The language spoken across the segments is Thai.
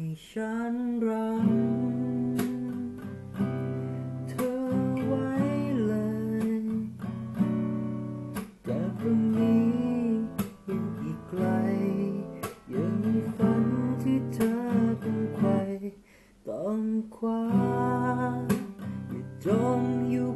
ให้ฉันรักเธอไว้เลย แต่พรุ่งนี้ยังอีกไกล ยังมีฝันที่เธอต้องไขว่ต้องคว้าอย่าจมอยู่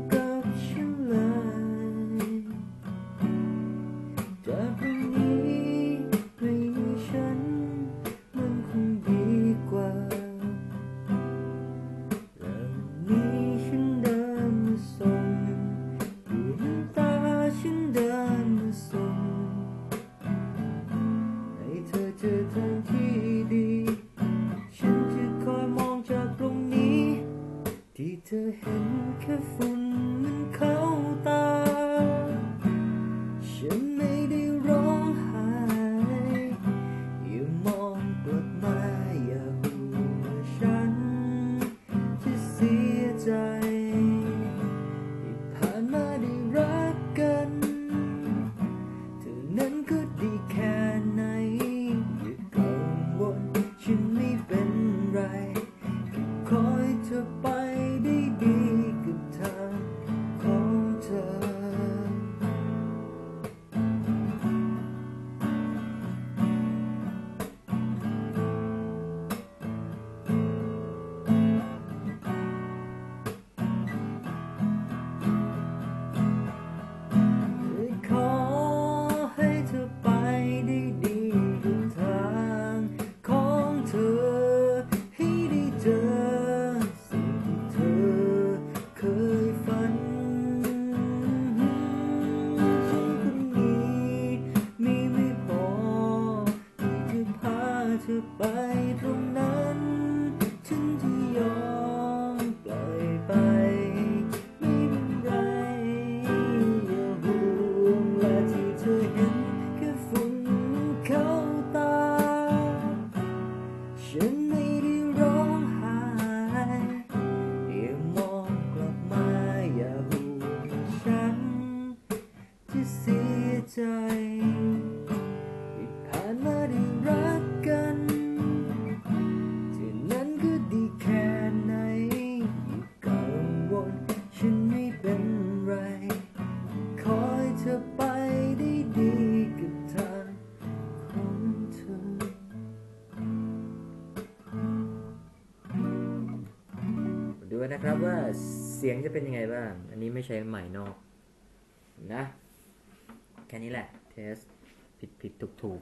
ธอเจอทางที่ดี ฉันจะคอยมองจากตรงนี้ ที่เธอเห็นแค่ฝุ่นมันเข้าตา ฉัน ใจที่ผ่านมาได้รักกันที่นั้นก็ดีแค่ไหนกังวลฉันไม่เป็นไร คอยเธอไปได้ดีกับทางของเธอ ดูนะครับว่าเสียงจะเป็นยังไงบ้าง อันนี้ไม่ใช่ใหม่นอกนะ แค่นี้แหละ เทส ผิดผิดถูกถูก